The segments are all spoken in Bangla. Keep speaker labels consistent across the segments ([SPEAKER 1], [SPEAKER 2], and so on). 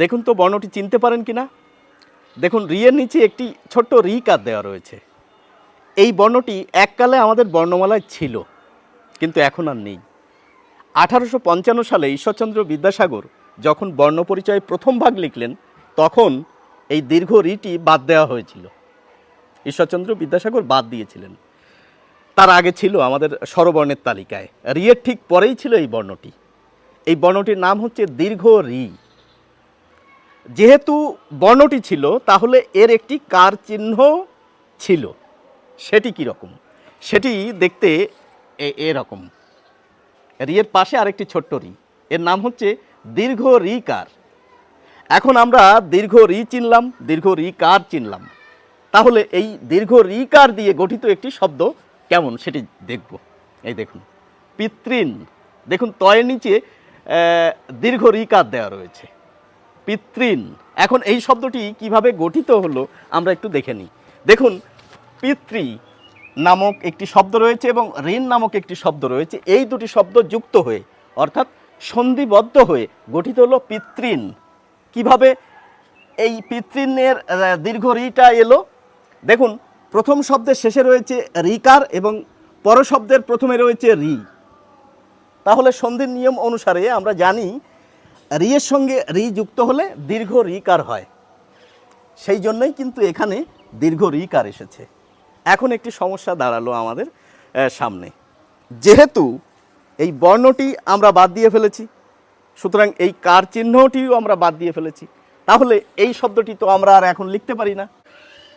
[SPEAKER 1] দেখুন তো বর্ণটি চিনতে পারেন কি না দেখুন রিয়ের নিচে একটি ছোট্ট রি কার দেওয়া রয়েছে। এই বর্ণটি এককালে আমাদের বর্ণমালায় ছিল, কিন্তু এখন আর নেই। আঠারোশো পঞ্চান্ন সালে ঈশ্বরচন্দ্র বিদ্যাসাগর যখন বর্ণ পরিচয় প্রথম ভাগ লিখলেন, তখন এই দীর্ঘ রিটি বাদ দেওয়া হয়েছিল। ঈশ্বরচন্দ্র বিদ্যাসাগর বাদ দিয়েছিলেন। তার আগে ছিল আমাদের স্বরবর্ণের তালিকায়। রিয়ের ঠিক পরেই ছিল এই বর্ণটি। এই বর্ণটির নাম হচ্ছে দীর্ঘ রি যেহেতু বর্ণটি ছিল, তাহলে এর একটি কার চিহ্ন ছিল। সেটি কি রকম? সেটি দেখতে এরকম রিয়ের পাশে আরেকটি ছোট্ট রি। এর নাম হচ্ছে দীর্ঘ রি কার। এখন আমরা দীর্ঘ রি চিনলাম, দীর্ঘ রি কার চিনলাম। তাহলে এই দীর্ঘ রি কার দিয়ে গঠিত একটি শব্দ কেমন সেটি দেখব। এই দেখুন পিতৃন দেখুন, তয়ের নিচে দীর্ঘ রি কার দেওয়া রয়েছে। পিতৃন এখন এই শব্দটি কীভাবে গঠিত হলো আমরা একটু দেখে নিই। দেখুন পিতৃ নামক একটি শব্দ রয়েছে এবং ঋণ নামক একটি শব্দ রয়েছে। এই দুটি শব্দ যুক্ত হয়ে অর্থাৎ সন্ধিবদ্ধ হয়ে গঠিত হলো পিতৃণ। কীভাবে এই পিতৃনের আহ, দীর্ঘ রিটা এলো? দেখুন প্রথম শব্দের শেষে রয়েছে রিকার এবং পর শব্দের প্রথমে রয়েছে রি। তাহলে সন্ধির নিয়ম অনুসারে আমরা জানি রিয়ের সঙ্গে রি যুক্ত হলে দীর্ঘ রিকার হয়। সেই জন্যই কিন্তু এখানে দীর্ঘ রিকার এসেছে। এখন একটি সমস্যা দাঁড়াল আমাদের সামনে। যেহেতু এই বর্ণটি আমরা বাদ দিয়ে ফেলেছি, সুতরাং এই কার চিহ্নটিও আমরা বাদ দিয়ে ফেলেছি, তাহলে এই শব্দটি তো আমরা আর এখন লিখতে পারি না।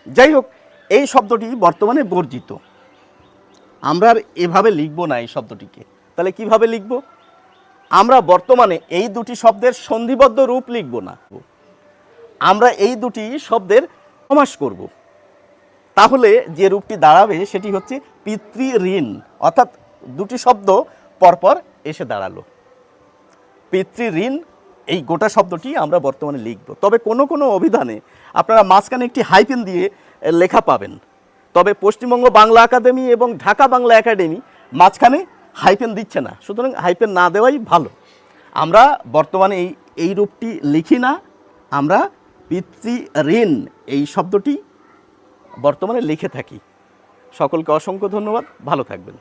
[SPEAKER 1] যাই হোক, এই শব্দটি বর্তমানে বর্জিত। আমরা আর এভাবে লিখব না এই শব্দটিকে। তাহলে কীভাবে লিখব? আমরা বর্তমানে এই দুটি শব্দের সন্ধিবদ্ধ রূপ লিখব না। আমরা এই দুটি শব্দের সমাস করব। তাহলে যে রূপটি দাঁড়াবে সেটি হচ্ছে পিতৃ ঋণ, অর্থাৎ দুটি শব্দ পরপর এসে দাঁড়াল। পিতৃ ঋণ, এই গোটা শব্দটি আমরা বর্তমানে লিখব। তবে কোনো কোনো অভিধানে আপনারা মাঝখানে একটি হাইপেন দিয়ে লেখা পাবেন। তবে পশ্চিমবঙ্গ বাংলা একাডেমি এবং ঢাকা বাংলা একাডেমি মাঝখানে হাইপেন দিচ্ছে না। সুতরাং হাইপেন না দেওয়াই ভালো। আমরা বর্তমানে এই এই রূপটি লিখি না। আমরা পিতৃ ঋণ এই শব্দটি বর্তমানে লিখে থাকি। সকলকে অসংখ্য ধন্যবাদ। ভালো থাকবেন।